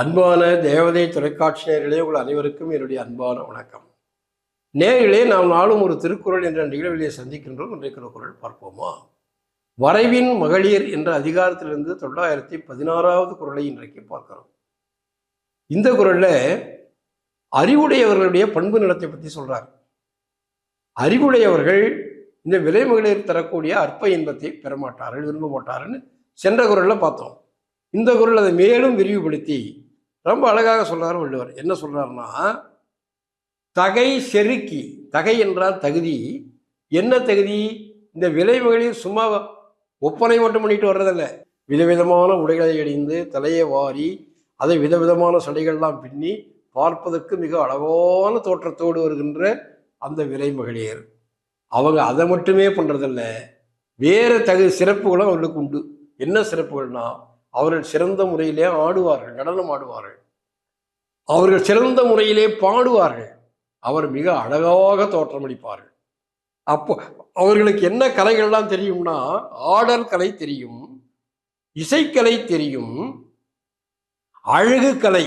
அன்பான தேவதை தொலைக்காட்சி நேயர்களே உங்கள் அனைவருக்கும் என்னுடைய அன்பான வணக்கம். நேரிலே நாம் நாளும் ஒரு திருக்குறள் என்ற நிகழ்விலே சந்திக்கின்றோம். இன்றைக்கு குரல் பார்ப்போமா? வரைவின் மகளிர் என்ற அதிகாரத்திலிருந்து தொள்ளாயிரத்தி பதினாறாவது குரலை இன்றைக்கு பார்க்கிறோம். இந்த குரலில் அறிவுடையவர்களுடைய பண்பு நிலத்தை பற்றி சொல்கிறார் அறிவுடையவர்கள் இந்த விலை மகளிர் தரக்கூடிய அற்ப இன்பத்தை பெறமாட்டார்கள் விரும்ப மாட்டார்கள் சென்ற குரல்ல பார்த்தோம். இந்த குரல் அதை மேலும் விரிவுபடுத்தி ரொம்ப அழகாக சொல்கிறார் வள்ளுவர். என்ன சொல்கிறாருன்னா தகை செருக்கி தகை என்றால் தகுதி. என்ன தகுதி? இந்த விலைமகளிர் சும்மா ஒப்பனை மட்டும் பண்ணிட்டு வர்றதில்ல. விதவிதமான உடைகளை அணிந்து தலையை வாரி அதை விதவிதமான சடைகள்லாம் பின்னி பார்ப்பதற்கு மிக அழகான தோற்றத்தோடு வருகின்ற அந்த விலை மகளிர் அவங்க அதை மட்டுமே பண்ணுறதில்ல வேறு தகு சிறப்புகளும் அவர்களுக்கு உண்டு. என்ன சிறப்புகள்னா அவர்கள் சிறந்த முறையிலே ஆடுவார்கள் நடனம் ஆடுவார்கள். அவர்கள் சிறந்த முறையிலே பாடுவார்கள். அவர் மிக அழகாக தோற்றமளிப்பார்கள் அப்போ அவர்களுக்கு என்ன கலைகள்லாம் தெரியும்னா ஆடல் கலை தெரியும் இசைக்கலை தெரியும் அழகு கலை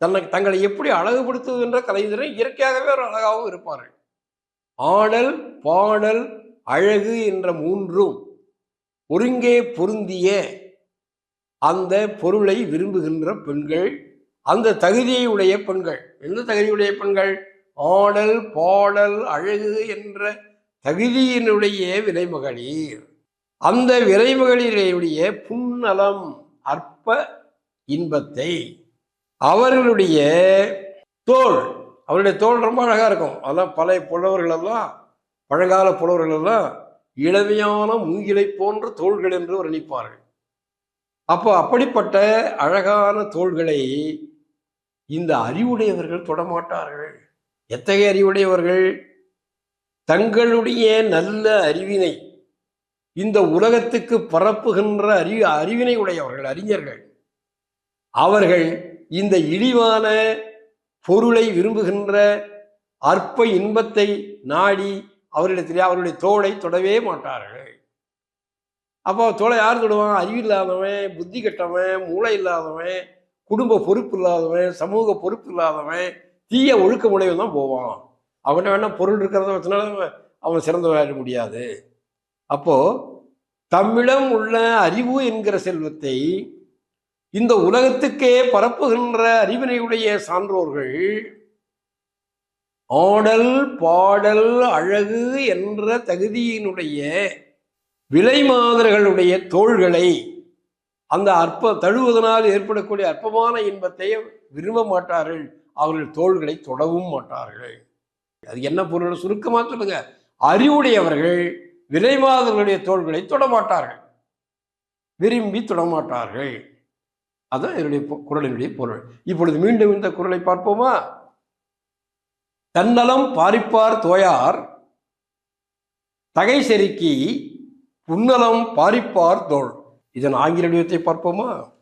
தன்னை தங்களை எப்படி அழகுபடுத்துகின்ற கலை தெரியும் இயற்கையாகவே ஒரு அழகாகவும் இருப்பார்கள். ஆடல் பாடல் அழகு என்ற மூன்றும் ஒருங்கே பொருந்திய அந்த பொருளை விரும்புகின்ற பெண்கள் அந்த தகுதியை உடைய பெண்கள். எந்த தகுதியுடைய பெண்கள்? ஆடல் பாடல் அழகு என்ற தகுதியினுடைய விலைமகளிர் அந்த விலைமகளிரையுடைய புன்னலம் அற்ப இன்பத்தை அவர்களுடைய தோல். அவருடைய தோல் ரொம்ப அழகா இருக்கும். அதெல்லாம் பழைய புலவர்கள் எல்லாம் பழங்கால புலவர்கள் எல்லாம் இளமையான மூங்கிலை போன்ற தோள்கள் என்று வர்ணிப்பார்கள். அப்போ அப்படிப்பட்ட அழகான தோள்களை இந்த அறிவுடையவர்கள் தொடமாட்டார்கள். எத்தகைய அறிவுடையவர்கள்? தங்களுடைய நல்ல அறிவினை இந்த உலகத்துக்கு பரப்புகின்ற அறி அறிவினை உடையவர்கள் அறிஞர்கள். அவர்கள் இந்த இழிவான பொருளை விரும்புகின்ற அற்ப இன்பத்தை நாடி அவரிடத்திலே அவருடைய தோளை தொடவே மாட்டார்கள். அப்போ தோலை யார் தொடுவான்? அறிவு இல்லாதவன் புத்தி கெட்டவன் மூளை இல்லாதவன் குடும்ப பொறுப்பு இல்லாதவன் சமூக பொறுப்பு இல்லாதவன் தீய ஒழுக்கமுடையவன் தான் போவான். அவன்கிட்ட வேணா பொருள் இருக்கிறத வச்சுனால அவன் சிறந்தவராக முடியாது. அப்போ தம்மிடம் உள்ள அறிவு என்கிற செல்வத்தை இந்த உலகத்துக்கே பரப்புகின்ற அறிவினையுடைய சான்றோர்கள் ஆடல் பாடல் அழகு என்ற தகுதியினுடைய விலை மாதர்களுடைய தோள்களை அந்த அற்ப தழுவதனால் ஏற்படக்கூடிய அற்பமான இன்பத்தை விரும்ப மாட்டார்கள். அவர்கள் தோள்களை தொடவும் மாட்டார்கள். அது என்ன பொருள்? சுருக்கமாக சொல்லுங்க. அறிவுடையவர்கள் விலை மாதர்களுடைய தோள்களை தொடமாட்டார்கள். விரும்பி தொடமாட்டார்கள். அதான் என்னுடைய குரலினுடைய பொருள். இப்பொழுது மீண்டும் இந்த குரலை பார்ப்போமா? தன்னலம் பாரிப்பார் தோயார் தகை செருக்கி புன்னலம் பாரிப்பார் தோள் இதன் ஆங்கில வடிவத்தை பார்ப்போமா?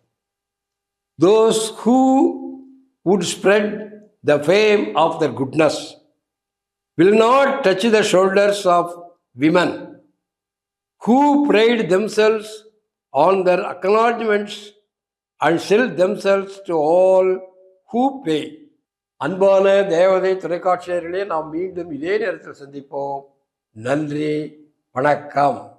Those who would spread the fame of the goodness will not touch the shoulders of women who pride themselves on their acknowledgements and sell themselves to all who pay அன்பான தேவதை தொலைக்காட்சியர்களே நாம் மீண்டும் இதே நேரத்தில் சந்திப்போம். நன்றி வணக்கம்.